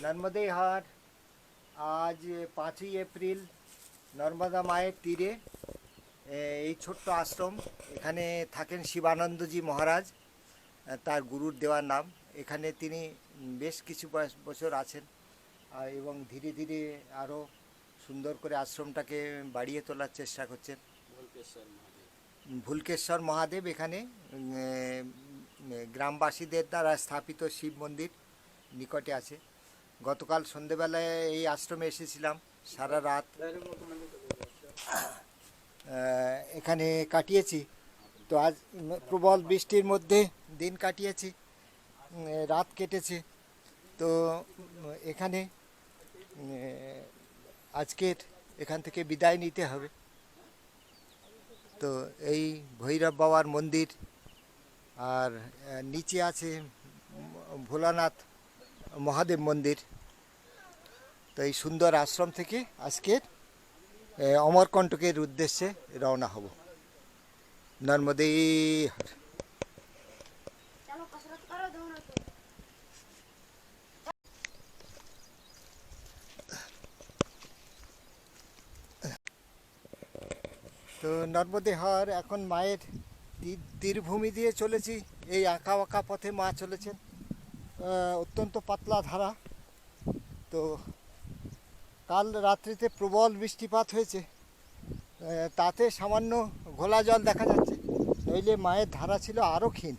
নর্মদে হাট আজ পাঁচই এপ্রিল নর্মদা মায়ের তীরে এই ছোট্ট আশ্রম এখানে থাকেন শিবানন্দজি মহারাজ তার গুরুর দেওয়ার নাম। এখানে তিনি বেশ কিছু বয়স- বছর আছেন এবং ধীরে ধীরে আরও সুন্দর করে আশ্রমটাকে বাড়িয়ে তোলার চেষ্টা করছেন। ভুলকেশ্বর মহাদেব। এখানে গ্রামবাসীদের দ্বারা স্থাপিত শিব মন্দির। নিকটে আছে। গতকাল সন্ধেবেলায় এই আশ্রমে এসেছিলাম, সারা রাত। এখানে কাটিয়েছি। তো আজ প্রবল বৃষ্টির মধ্যে দিন কাটিয়েছি রাত কেটেছে। তো, এখানে আজকের এখান থেকে বিদায় নিতে হবে। তো, এই ভৈরব বাবার মন্দির, আর নিচে আছে ভোলানাথ মহাদেব মন্দির। তো এই সুন্দর আশ্রম থেকে আজকের অমরকণ্টকের উদ্দেশ্যে রওনা হব। নর্মদে তো নর্মদে হর, এখন মায়ের তীরভূমি দিয়ে চলেছি। এই আঁকা আঁকা পথে মা চলেছেন। অত্যন্ত পাতলা ধারা। তো কাল রাত্রিতে প্রবল বৃষ্টিপাত হয়েছে। তাতে সামান্য ঘোলা জল দেখা যাচ্ছে। নইলে মায়ের ধারা ছিল আরও ক্ষীণ।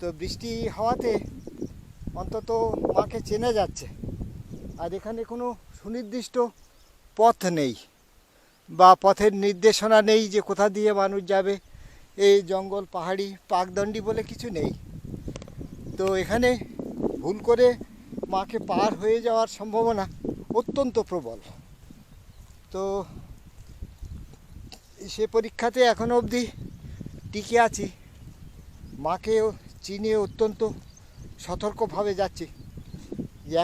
তো বৃষ্টি হওয়াতে অন্তত মাকে চেনে যাচ্ছে। আর এখানে কোনো সুনির্দিষ্ট পথ নেই বা পথের নির্দেশনা নেই যে কোথা দিয়ে মানুষ যাবে। এই জঙ্গল, পাহাড়ি, পাকদণ্ডি বলে কিছু নেই। তো এখানে ভুল করে মাকে পার হয়ে যাওয়ার সম্ভাবনা অত্যন্ত প্রবল। তো সে পরীক্ষাতে এখনও অবধি টিকে আছি। মাকেও চিনে অত্যন্ত সতর্কভাবে যাচ্ছি।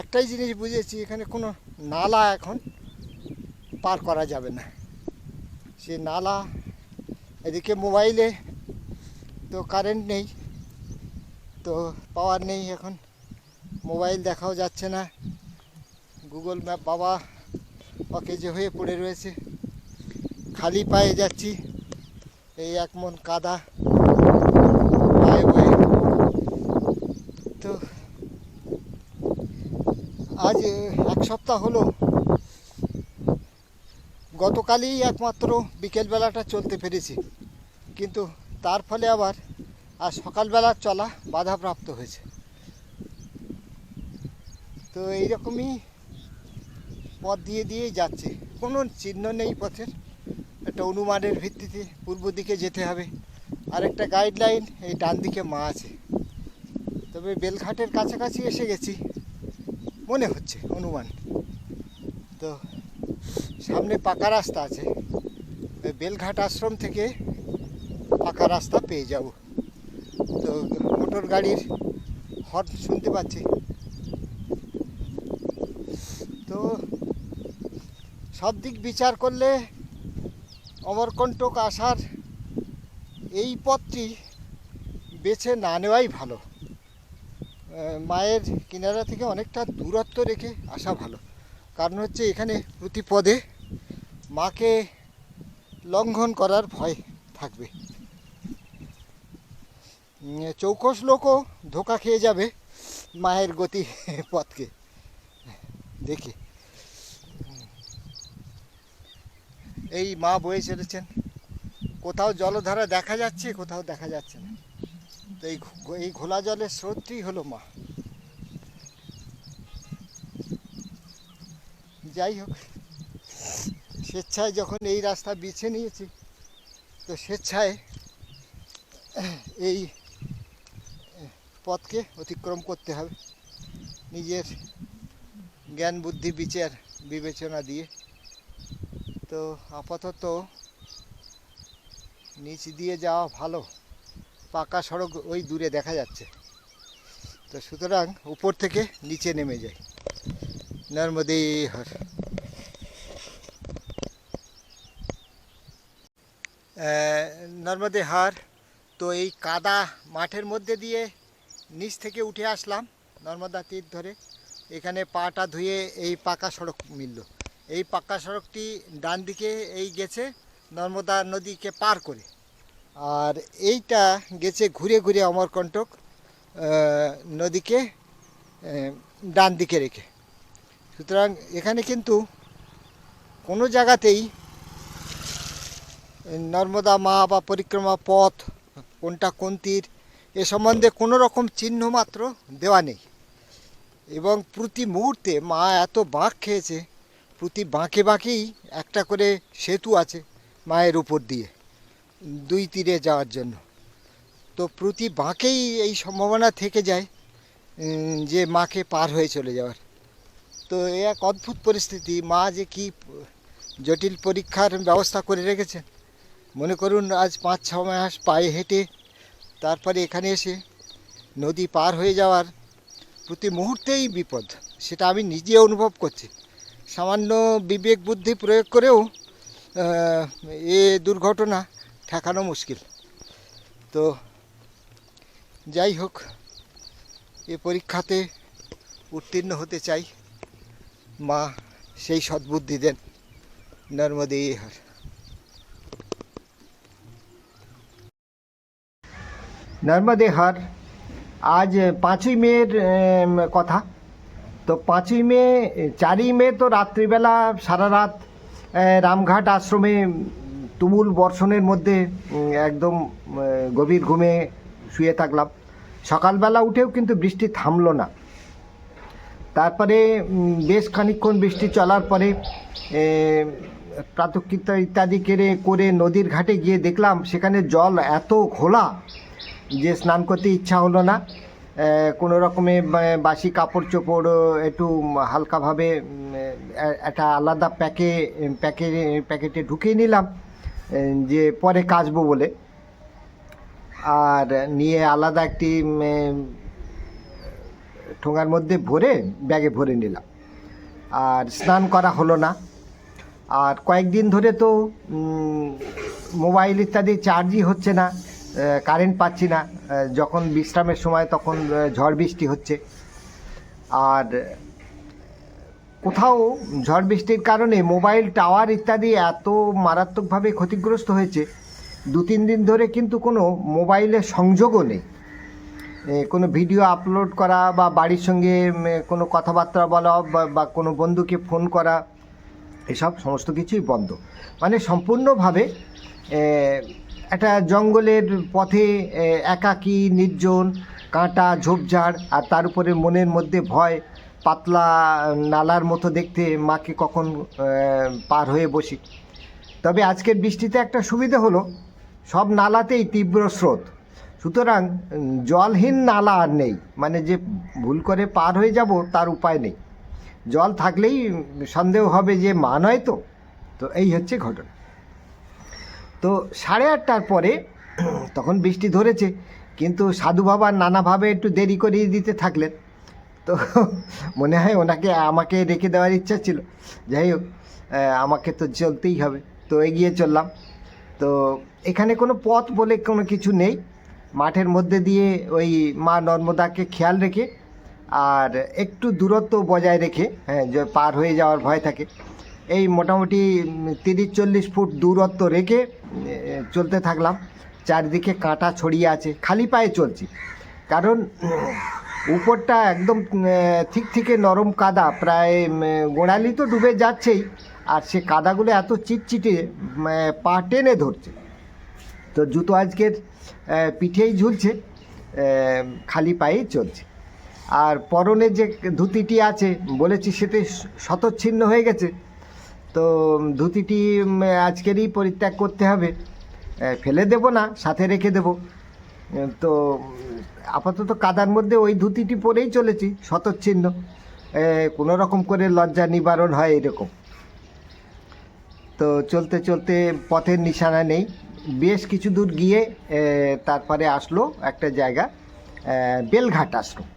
একটাই জিনিস বুঝেছি, এখানে কোনো নালা এখন পার করা যাবে না। সে নালা, এদিকে মোবাইলে তো কারেন্ট নেই, তো পাওয়ার নেই এখন। মোবাইল দেখাও যাচ্ছে না। গুগল ম্যাপ বাবা অকেজে হয়ে পড়ে রয়েছে। খালি পায়ে যাচ্ছি। এই এক মন কাদা। পায়ে বয়ে। তো আজ এক সপ্তাহ হলো। গতকালই একমাত্র বিকেলবেলাটা চলতে পেরেছি। কিন্তু তার ফলে আবার আর সকালবেলার চলা বাধাপ্রাপ্ত হয়েছে। তো এইরকমই পথ দিয়ে দিয়েই যাচ্ছে। কোনো চিহ্ন নেই পথের। একটা অনুমানের ভিত্তিতে পূর্ব দিকে যেতে হবে। আর একটা গাইডলাইন এই ডান দিকে মা আছে। তবে বেলঘাটের কাছাকাছি এসে গেছি। মনে হচ্ছে অনুমান। তো সামনে পাকা রাস্তা আছে। বেলঘাট আশ্রম থেকে পাকা রাস্তা পেয়ে যাব। তো মোটর গাড়ির হর্ন শুনতে পাচ্ছি। সব দিক বিচার করলে অমরকণ্টক আসার এই পথটি বেছে না নেওয়াই ভালো। মায়ের কিনারা থেকে অনেকটা দূরত্ব রেখে আসা ভালো। কারণ হচ্ছে এখানে প্রতি পদে মাকে লঙ্ঘন করার ভয় থাকবে। চৌকস লোকও ধোকা খেয়ে যাবে মায়ের গতি পথকে। দেখি। এই মা বয়ে চলেছেন। কোথাও জলধারা দেখা যাচ্ছে, কোথাও দেখা যাচ্ছে না। তো এই এই ঘোলা জলের স্রোতটি হলো মা। যাই হোক, স্বেচ্ছায় যখন এই রাস্তা বেছে নিয়েছি, তো স্বেচ্ছায় এই পথকে অতিক্রম করতে হবে। নিজের জ্ঞান বুদ্ধি বিচার বিবেচনা দিয়ে তো আপাতত নিচ দিয়ে যাওয়া ভালো। পাকা সড়ক ওই দূরে দেখা যাচ্ছে। তো সুতরাং উপর থেকে নিচে নেমে যাই। নর্মদে হর। নর্মদে হার, তো এই কাদা মাঠের মধ্যে দিয়ে নিচ থেকে উঠে আসলাম নর্মদা তীর ধরে। এখানে পাটা ধুয়ে এই পাকা সড়ক মিলল। এই পাকা সড়কটি ডান দিকে এই গেছে, নর্মদা নদীকে পার করে। আর এইটা গেছে ঘুরে ঘুরে অমরকণ্টক নদীকে ডান দিকে রেখে। সুতরাং এখানে কিন্তু কোনো জায়গাতেই নর্মদা মা বা পরিক্রমা পথ, কোনটা কোন তীর, এ সম্বন্ধে কোনো রকম চিহ্ন মাত্র দেওয়া নেই। এবং প্রতি মুহূর্তে মা এত বাঁক খেয়েছে প্রতি বাঁকে বাঁকেই একটা করে সেতু আছে মায়ের উপর দিয়ে, দুই তীরে যাওয়ার জন্য। তো প্রতি বাঁকেই এই সম্ভাবনা থেকে যায় যে মাকে পার হয়ে চলে যাওয়ার। তো এ এক অদ্ভুত পরিস্থিতি, মা যে কি জটিল পরীক্ষার ব্যবস্থা করে রেখেছেন মনে করুন, আজ পাঁচ ছ মাস পায়ে হেঁটে তারপরে এখানে এসে নদী পার হয়ে যাওয়ার প্রতি মুহূর্তেই বিপদ, সেটা আমি নিজে অনুভব করছি। সামান্য বিবেক বুদ্ধি প্রয়োগ করেও এ দুর্ঘটনা ঠেকানো মুশকিল। তো যাই হোক, এ পরীক্ষাতে উত্তীর্ণ হতে চাই। মা সেই সদ্বুদ্ধি দেন, নর্মদে হর নর্মদে হার আজ পাঁচই মেয়ের কথা। তো পাঁচই মে চারই মে তো রাত্রিবেলা সারা রাত রামঘাট আশ্রমে তুমুল বর্ষণের মধ্যে একদম গভীর ঘুমে শুয়ে থাকলাম। সকালবেলা উঠেও কিন্তু বৃষ্টি থামলো না। তারপরে বেশ খানিকক্ষণ বৃষ্টি চলার পরে প্রাতকৃত ইত্যাদি কেড়ে করে নদীর ঘাটে গিয়ে দেখলাম, সেখানে জল এত ঘোলা যে স্নান করতে ইচ্ছা হলো না। কোনো রকমে বাসি কাপড় চোপড় একটু হালকাভাবে একটা আলাদা প্যাকে প্যাকে প্যাকেটে ঢুকিয়ে নিলাম যে পরে কাচবো বলে। আর নিয়ে আলাদা একটি ঠোঙার মধ্যে ভরে ব্যাগে ভরে নিলাম। আর স্নান করা হলো না। আর কয়েকদিন ধরে তো মোবাইল ইত্যাদি চার্জই হচ্ছে না। কারেন্ট পাচ্ছি না। যখন বিশ্রামের সময় তখন ঝড় বৃষ্টি হচ্ছে। আর কোথাও ঝড় বৃষ্টির কারণে মোবাইল টাওয়ার ইত্যাদি এত মারাত্মকভাবে ক্ষতিগ্রস্ত হয়েছে। দু, তিন দিন ধরে কিন্তু কোনো মোবাইলের সংযোগও নেই। কোনো ভিডিও আপলোড করা বা বাড়ির সঙ্গে কোনো কথাবার্তা বলা বা- কোনো বন্ধুকে ফোন করা, এসব সমস্ত কিছুই বন্ধ। মানে সম্পূর্ণভাবে একটা জঙ্গলের পথে একাকী, নির্জন, কাঁটা, ঝোপঝাড়, আর তার উপরে মনের মধ্যে ভয়, পাতলা নালার মতো দেখতে মাকে কখন পার হয়ে বসি। তবে আজকের বৃষ্টিতে একটা সুবিধা হলো, সব নালাতেই তীব্র স্রোত। সুতরাং জলহীন নালা আর নেই মানে যে ভুল করে পার হয়ে যাব তার উপায় নেই। জল থাকলেই সন্দেহ হবে যে মা নয় তো? তো এই হচ্ছে ঘটনা। তো সাড়ে আটটার পরে তখন বৃষ্টি ধরেছে, কিন্তু সাধু বাবা নানাভাবে একটু দেরি করিয়ে দিতে থাকলেন। তো মনে হয় ওনাকে, আমাকে রেখে দেওয়ার ইচ্ছা ছিল। যাই হোক আমাকে তো চলতেই হবে। তো এগিয়ে চললাম। তো এখানে কোনো পথ বলে কোনো কিছু নেই। মাঠের মধ্যে দিয়ে ওই মা নর্মদাকে খেয়াল রেখে আর একটু দূরত্ব বজায় রেখে হ্যাঁ যে পার হয়ে যাওয়ার ভয় থাকে। এই মোটামুটি তিরিশ চল্লিশ ফুট দূরত্ব রেখে চলতে থাকলাম। চারিদিকে কাঁটা ছড়িয়ে আছে, খালি পায়ে চলছি। কারণ, উপরটা একদম ঠিক থেকে নরম কাদা, প্রায় গোড়ালি তো ডুবে যাচ্ছেই। আর সে কাদাগুলো এত চিটচিটে পা টেনে ধরছে। তো জুতো আজকের পিঠেই ঝুলছে খালি পায়েই চলছে। আর পরনে যে ধুতিটি আছে, বলেছি সেটি শতচ্ছিন্ন হয়ে গেছে। তো ধুতিটি আজকেরই পরিত্যাগ করতে হবে। ফেলে দেব না, সাথে রেখে দেব। তো, আপাতত কাদার মধ্যে ওই ধুতিটি পরেই চলেছি, শতচ্ছিন্ন। কোনো রকম করে লজ্জা নিবারণ হয় এরকম। তো চলতে চলতে পথের নিশানা নেই। বেশ কিছু দূর গিয়ে তারপরে আসলো একটা জায়গা বেলঘাট আশ্রম।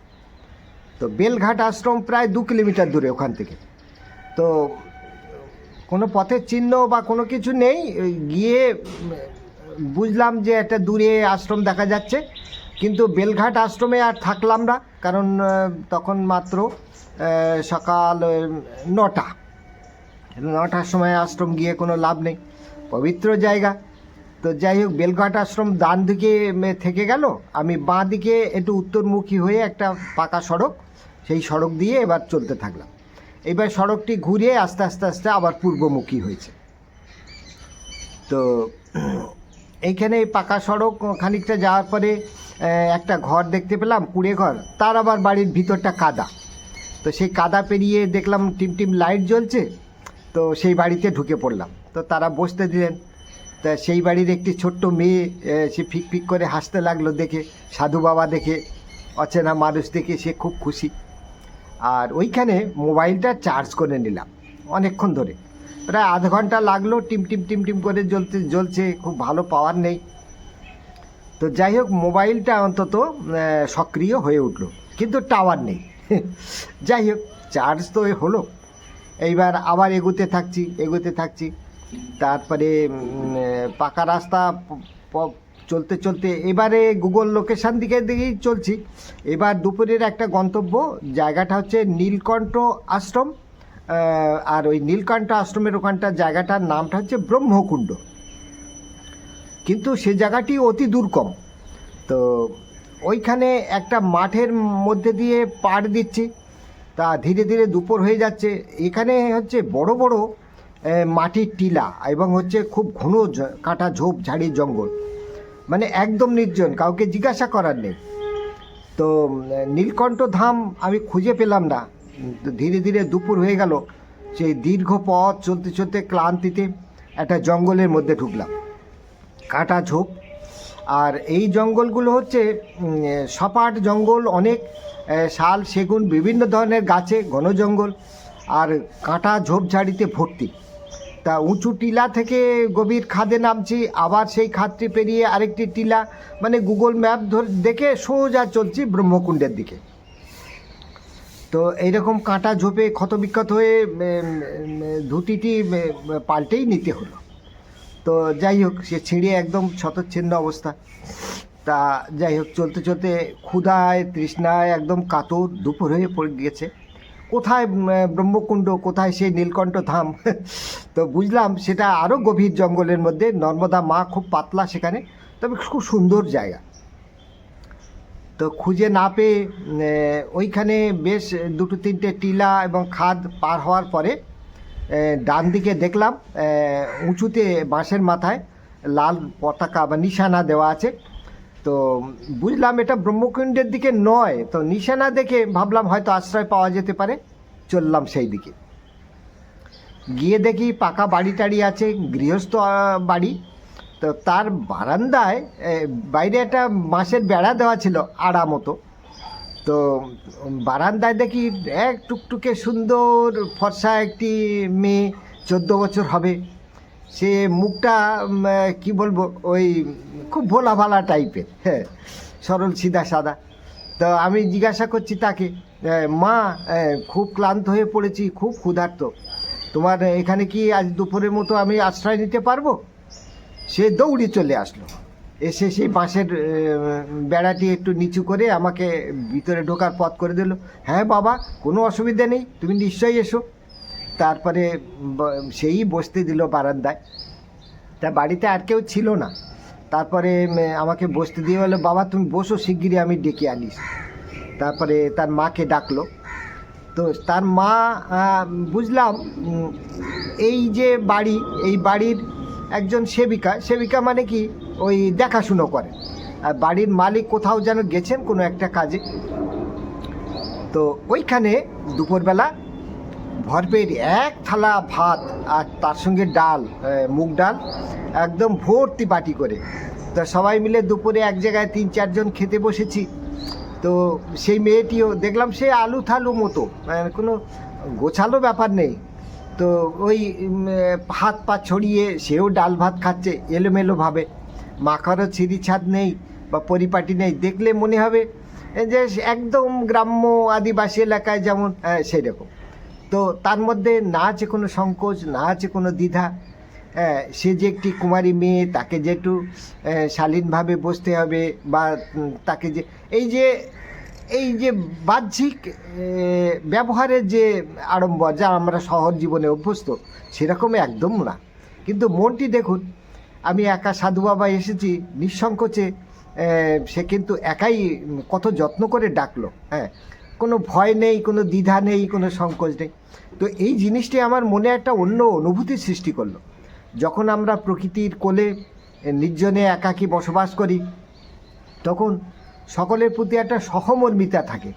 তো বেলঘাট আশ্রম প্রায় দু কিলোমিটার দূরে ওখান থেকে। তো কোনো পথের চিহ্ন বা কোনো কিছু নেই। গিয়ে বুঝলাম যে একটা দূরে আশ্রম দেখা যাচ্ছে। কিন্তু বেলঘাট আশ্রমে আর থাকলাম না, কারণ তখন মাত্র সকাল নটা। নটার সময় আশ্রম গিয়ে কোনো লাভ নেই। পবিত্র জায়গা। তো যাই হোক, বেলঘাট আশ্রম ডান দিকে থেকে গেল। আমি বাঁ দিকে একটু উত্তরমুখী হয়ে একটা পাকা সড়ক, সেই সড়ক দিয়ে এবার চলতে থাকলাম। এবার সড়কটি ঘুরে আস্তে আস্তে আস্তে আবার পূর্বমুখী হয়েছে। তো এইখানে পাকা সড়ক, খানিকটা যাওয়ার পরে একটা ঘর দেখতে পেলাম, কুড়ে ঘর। তার আবার বাড়ির ভিতরটা কাদা। তো সেই কাদা পেরিয়ে দেখলাম টিম টিম লাইট জ্বলছে, তো সেই বাড়িতে ঢুকে পড়লাম। তো তারা বসতে দিলেন। তা সেই বাড়ির একটি ছোট্ট মেয়ে সে ফিক ফিক করে হাসতে লাগল দেখে, সাধু বাবা দেখে, অচেনা মানুষ দেখে সে খুব খুশি। আর ওইখানে মোবাইলটা চার্জ করে নিলাম, অনেকক্ষণ ধরে। প্রায় আধ ঘণ্টা লাগল, টিম টিম টিম টিম করে জ্বলতে, জ্বলছে, খুব ভালো পাওয়ার নেই। তো যাই হোক, মোবাইলটা অন্তত সক্রিয় হয়ে উঠল, কিন্তু টাওয়ার নেই। যাই হোক চার্জ তো হলো। এইবার আবার এগোতে থাকছি এগোতে থাকছি। তারপরে পাকা রাস্তা চলতে চলতে এবারে গুগল লোকেশান দিকে দিকেই চলছি। এবার দুপুরের একটা গন্তব্য, জায়গাটা হচ্ছে নীলকণ্ঠ আশ্রম। আর ওই নীলকণ্ঠ আশ্রমের ওখানটার জায়গাটার নামটা হচ্ছে ব্রহ্মকুণ্ড। কিন্তু সে জায়গাটি অতি দুর্গম। তো ওইখানে একটা মাঠের মধ্যে দিয়ে পাড় দিচ্ছি। তা ধীরে ধীরে দুপুর হয়ে যাচ্ছে। এখানে হচ্ছে বড় বড় মাটির টিলা এবং হচ্ছে খুব ঘন কাটা ঝোপ ঝাড়ি জঙ্গল। মানে একদম নির্জন, কাউকে জিজ্ঞাসা করার নেই। তো, নীলকণ্ঠ ধাম আমি খুঁজে পেলাম না। ধীরে ধীরে দুপুর হয়ে গেল। সেই দীর্ঘ পথ চলতে চলতে ক্লান্তিতে একটা জঙ্গলের মধ্যে ঢুকলাম। কাটা ঝোপ। আর এই জঙ্গলগুলো হচ্ছে সপাট জঙ্গল, অনেক শাল, সেগুন, বিভিন্ন ধরনের গাছে ঘন জঙ্গল। আর কাঁটা ঝোপঝাড়িতে ভর্তি। তা উঁচু টিলা থেকে গভীর খাদে নামছি, আবার সেই খাদটি পেরিয়ে আরেকটি টিলা মানে গুগল ম্যাপ ধর দেখে সোজা চলছি ব্রহ্মকুণ্ডের দিকে। তো এইরকম কাঁটা ঝোপে ক্ষতবিক্ষত হয়ে ধুতিটি পাল্টেই নিতে হলো। তো যাই হোক, সে ছিঁড়ে একদম শতচ্ছিন্ন অবস্থা। তা যাই হোক, চলতে চলতে ক্ষুধায়, তৃষ্ণায় একদম কাতর, দুপুর হয়ে পড়ে গিয়েছে কোথায় ব্রহ্মকুণ্ড, কোথায় সেই নীলকণ্ঠ ধাম? তো বুঝলাম সেটা আরও গভীর জঙ্গলের মধ্যে। নর্মদা মা খুব পাতলা সেখানে, তবে খুব সুন্দর জায়গা। তো খুঁজে না পেয়ে ওইখানে বেশ দুটো তিনটে টিলা এবং খাদ পার হওয়ার পরে ডান দিকে দেখলাম উঁচুতে বাঁশের মাথায় লাল পতাকা বা নিশানা দেওয়া আছে। তো বুঝলাম এটা ব্রহ্মকুণ্ডের দিকে নয়, তো নিশানা দেখে ভাবলাম হয়তো আশ্রয় পাওয়া যেতে পারে। চললাম সেই দিকে। গিয়ে দেখি পাকা বাড়ি টাড়ি আছে, গৃহস্থ বাড়ি। তো তার বারান্দায় বাইরে একটা বাঁশের বেড়া দেওয়া ছিল আড়া মতো। তো বারান্দায় দেখি এক টুকটুকে সুন্দর ফর্সা একটি মেয়ে, চোদ্দ বছর হবে। সে মুখটা কি বলব, ওই খুব ভোলা ভালা টাইপের হ্যাঁ সরল, সিধা, সাদা। তো আমি জিজ্ঞাসা করছি তাকে মা খুব ক্লান্ত হয়ে পড়েছি, খুব ক্ষুধার্ত। তোমার এখানে কি আজ দুপুরের মতো আমি আশ্রয় নিতে পারব? সে দৌড়ে চলে আসলো। এসে সেই বাঁশের বেড়াটি একটু নিচু করে আমাকে ভিতরে ঢোকার পথ করে দিল। হ্যাঁ বাবা, কোনো অসুবিধা নেই, তুমি নিশ্চয়ই এসো। তারপরে সেই বসতে দিল বারান্দায়। তা বাড়িতে আর কেউ ছিল না। তারপরে আমাকে বসতে দিয়ে বলল, বাবা, তুমি বসো, শিগগিরই আমি ডেকে আনিস। তারপরে তার মাকে ডাকলো। তো তার মা বুঝলাম এই যে বাড়ি, এই বাড়ির একজন সেবিকা সেবিকা মানে কি? ওই দেখাশুনো করে। আর বাড়ির মালিক কোথাও যেন গেছেন কোনো একটা কাজে। তো ওইখানে দুপুরবেলা ভরপেট এক থালা ভাত আর তার সঙ্গে ডাল মুগ ডাল, একদম ভর্তি বাটি করে। তো সবাই মিলে দুপুরে এক জায়গায় তিন চারজন খেতে বসেছি। তো সেই মেয়েটিও, দেখলাম সে আলু থালু মতো কোনো গোছালো ব্যাপার নেই। তো ওই হাত পা ছড়িয়ে সেও ডাল ভাত খাচ্ছে এলোমেলোভাবে মাখারও ছিঁড়ি ছাদ নেই বা পরিপাটি নেই, দেখলে মনে হবে যে একদম গ্রাম্য আদিবাসী এলাকায় যেমন সেই রকম তো তার মধ্যে না আছে কোনো সংকোচ, না আছে কোনো দ্বিধা সে যে একটি কুমারী মেয়ে, তাকে যে একটু শালীনভাবে বসতে হবে বা তাকে যে, এই যে এই যে বাহ্যিক ব্যবহারের যে আড়ম্বর যা আমরা শহর জীবনে অভ্যস্ত, সেরকম একদম না। কিন্তু মনটি দেখুন, আমি একা সাধু বাবা এসেছি, নিঃসংকোচে সে কিন্তু একাই কত যত্ন করে ডাকলো হ্যাঁ। কোনো ভয় নেই, কোনো দ্বিধা নেই, কোনো সংকোচ নেই। তো এই জিনিসটি আমার মনে একটা অন্য অনুভূতির সৃষ্টি করল। যখন আমরা প্রকৃতির কোলে নির্জনে একাকী বসবাস করি, তখন সকলের প্রতি একটা সহমর্মিতা থাকে।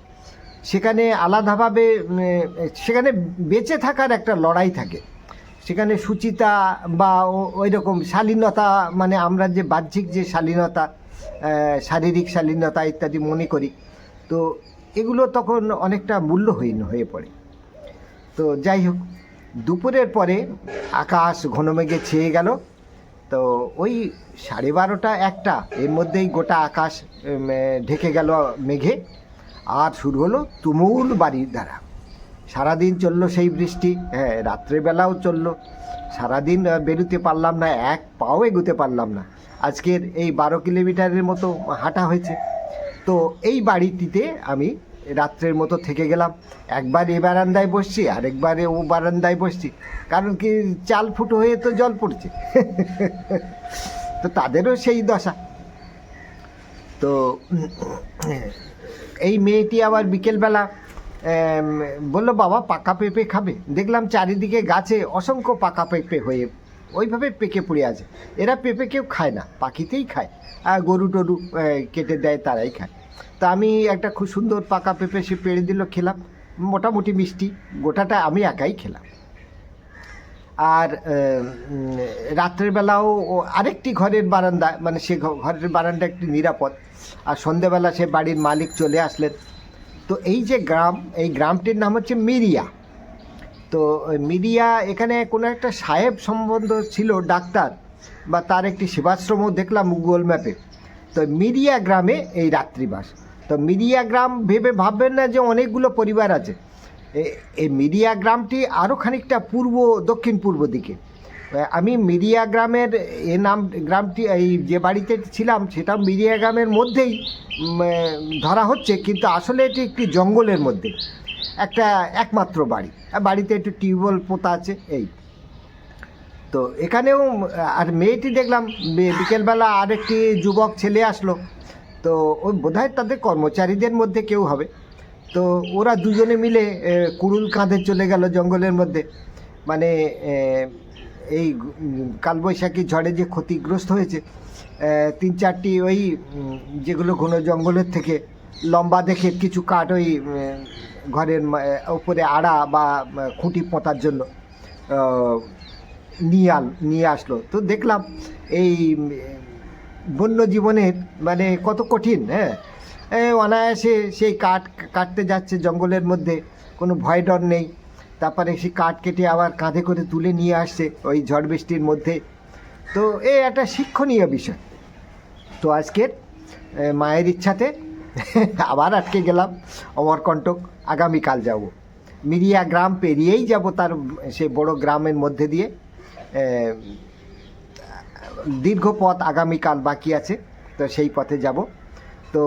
সেখানে আলাদাভাবে সেখানে বেঁচে থাকার একটা লড়াই থাকে। সেখানে সুচিতা বা ওই রকম শালীনতা মানে আমরা যে বাহ্যিক যে শালীনতা শারীরিক শালীনতা ইত্যাদি মনে করি। তো এগুলো তখন অনেকটা মূল্যহীন হয়ে পড়ে। তো যাই হোক, দুপুরের পরে আকাশ ঘন মেঘে ছেয়ে গেল। তো ওই সাড়ে বারোটা একটা, এর মধ্যেই গোটা আকাশ ঢেকে গেল মেঘে। আর শুরু হলো তুমুল বাড়ির দ্বারা। সারাদিন চলল সেই বৃষ্টি হ্যাঁ রাত্রেবেলাও চলল। সারাদিন বেরোতে পারলাম না, এক পাও এগোতে পারলাম না। আজকের এই বারো কিলোমিটারের মতো হাঁটা হয়েছে। তো এই বাড়িটিতে আমি রাত্রের মতো থেকে গেলাম। একবার এ বারান্দায় বসছি, আরেকবার ও বারান্দায় বসছি। কারণ কি, চাল ফুটো হয়ে তো জল পড়ছে। তো তাদেরও সেই দশা। তো এই মেয়েটি আবার বিকেলবেলা বলল, বাবা, পাকা পেঁপে খাবে। দেখলাম চারিদিকে গাছে অসংখ্য পাকা পেঁপে হয়ে ওইভাবে পেকে পড়ে আছে। এরা পেঁপে কেউ খায় না পাখিতেই খায়। আর গরু টরু কেটে দেয় তারাই খায়। তা আমি একটা খুব সুন্দর পাকা পেঁপে সে পেড়ে দিল খেলাম। মোটামুটি মিষ্টি গোটাটা আমি একাই খেলাম। আর উম, রাত্রের বেলাও আরেকটি ঘরের বারান্দা মানে সে ঘরের বারান্দা একটি নিরাপদ। আর সন্ধেবেলা সে বাড়ির মালিক চলে আসলেন। তো এই যে গ্রাম এই গ্রামটির নাম হচ্ছে মিরিয়া। তো মিডিয়া এখানে কোনো একটা সাহেব সম্বন্ধ ছিল, ডাক্তার, বা তার একটি সেবাশ্রমও দেখলাম গুগল ম্যাপে। তো মিডিয়া গ্রামে এই রাত্রিবাস। তো মিডিয়া গ্রাম ভেবে ভাববেন না যে অনেকগুলো পরিবার আছে। এই মিডিয়া গ্রামটি আরও খানিকটা পূর্ব, দক্ষিণ পূর্ব দিকে। আমি মিডিয়া গ্রামের এ নাম, গ্রামটি, এই যে বাড়িতে ছিলাম সেটা মিডিয়া গ্রামের মধ্যেই ধরা হচ্ছে, কিন্তু আসলে এটি একটি জঙ্গলের মধ্যে। একটা একমাত্র বাড়ি। আর বাড়িতে একটু টিউবওয়েল পোতা আছে, এই। তো এখানেও, আর মেয়েটি দেখলাম বিকেলবেলা আরেকটি যুবক ছেলে আসলো। তো ওই বোধহয় তাদের কর্মচারীদের মধ্যে কেউ হবে। তো ওরা দুজনে মিলে কুড়ুল কাঁধে চলে গেল জঙ্গলের মধ্যে। মানে এই কালবৈশাখী ঝড়ে যে ক্ষতিগ্রস্ত হয়েছে তিন চারটি ওই যেগুলো ঘন জঙ্গলের থেকে লম্বা দেখে কিছু কাঠ ওই ঘরের উপরে আড়া বা খুঁটি পোঁতার জন্য নিয়ে আল, নিয়ে আসলো। তো দেখলাম এই বন্য জীবনের মানে কত কঠিন হ্যাঁ? অনায়াসে সেই কাঠ কাটতে যাচ্ছে জঙ্গলের মধ্যে, কোনো ভয় ডর নেই। তারপরে সেই কাঠ কেটে আবার কাঁধে করে তুলে নিয়ে আসছে ওই ঝড় বৃষ্টির মধ্যে। তো এ একটা শিক্ষণীয় বিষয়। তো আজকের মায়ের ইচ্ছাতে আবার আটকে গেলাম অমরকণ্টক আগামীকাল যাব। মিরিয়া গ্রাম পেরিয়েই যাব তার, সে বড় গ্রামের মধ্যে দিয়ে। দীর্ঘ পথ আগামীকাল বাকি আছে, তো সেই পথে যাব। তো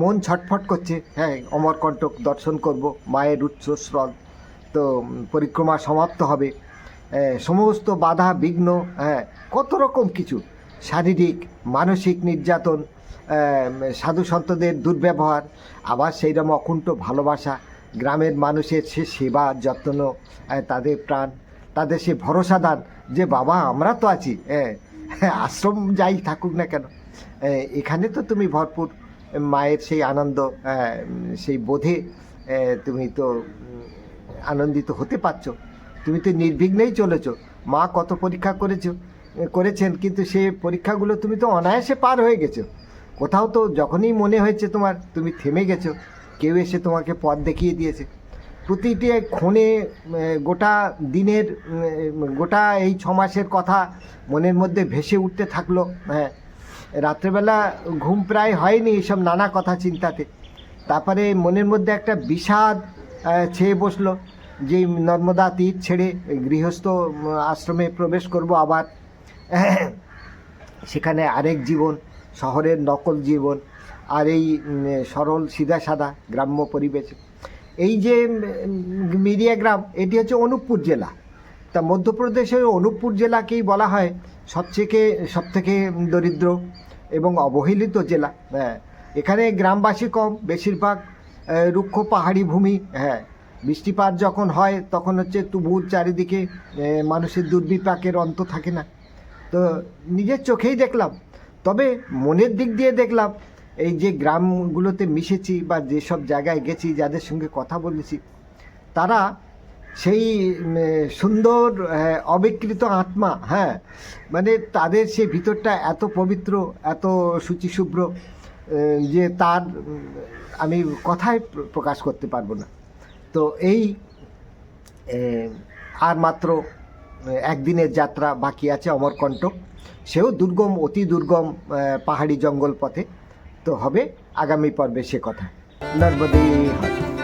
মন ছটফট করছে হ্যাঁ অমরকণ্টক দর্শন করব, মায়ের উচ্চস্রল তো পরিক্রমা সমাপ্ত হবে। সমস্ত বাধা বিঘ্ন হ্যাঁ কত রকম কিছু, শারীরিক, মানসিক নির্যাতন সাধু সন্তদের দুর্ব্যবহার, আবার সেই রকম অকুণ্ঠ ভালোবাসা, গ্রামের মানুষের সে সেবা, যত্ন তাদের প্রাণ, তাদের সে ভরসা দান, যে বাবা, আমরা তো আছি হ্যাঁ আশ্রম যাই থাকুক না কেন এখানে তো তুমি ভরপুর মায়ের সেই আনন্দ সেই বোধে তুমি তো আনন্দিত হতে পারছ, তুমি তো নির্বিঘ্নেই চলেছ, মা কত পরীক্ষা করেছ, করেছেন, কিন্তু সে পরীক্ষাগুলো তুমি তো অনায়াসে পার হয়ে গেছো কোথাও তো যখনই মনে হয়েছে তোমার, তুমি থেমে গেছো, কেউ এসে তোমাকে পথ দেখিয়ে দিয়েছে। প্রতিটি ক্ষণে গোটা দিনের গোটা এই ছ মাসের কথা মনের মধ্যে ভেসে উঠতে থাকল হ্যাঁ। রাত্রেবেলা ঘুম প্রায় হয়নি এইসব নানা কথা চিন্তাতে। তারপরে মনের মধ্যে একটা বিষাদ ছেয়ে বসল যে, নর্মদা তীর ছেড়ে গৃহস্থ, আশ্রমে প্রবেশ করব আবার। সেখানে আরেক জীবন। শহরের নকল জীবন আর এই সরল সিধা সাদা গ্রাম্য পরিবেশ। এই যে মিডিয়া গ্রাম, এটি হচ্ছে অনুপপুর জেলা। তা মধ্যপ্রদেশের অনুপপুর জেলাকেই বলা হয় সবথেকে সবথেকে দরিদ্র এবং অবহেলিত জেলা। হ্যাঁ এখানে গ্রামবাসী কম, বেশিরভাগ রুক্ষ পাহাড়ি ভূমি। হ্যাঁ বৃষ্টিপাত যখন হয়, তখন হচ্ছে তুবুর চারিদিকে মানুষের দুর্বিপাকের অন্ত থাকে না। তো নিজের চোখেই দেখলাম তবে মনের দিক দিয়ে দেখলাম, এই যে গ্রামগুলোতে মিশেছি বা যেসব জায়গায় গেছি যাদের সঙ্গে কথা বলেছি, তারা সেই সুন্দর অবিকৃত আত্মা হ্যাঁ মানে তাদের সেই ভিতরটা এত পবিত্র, এত শুচিশুভ্র যে তার আমি কথায় প্রকাশ করতে পারব না। তো এই আর মাত্র একদিনের যাত্রা বাকি আছে অমরকণ্টক। সেও দুর্গম, অতি দুর্গম পাহাড়ি জঙ্গল পথে তো হবে আগামী পর্বে সে কথা নর্মদে হর।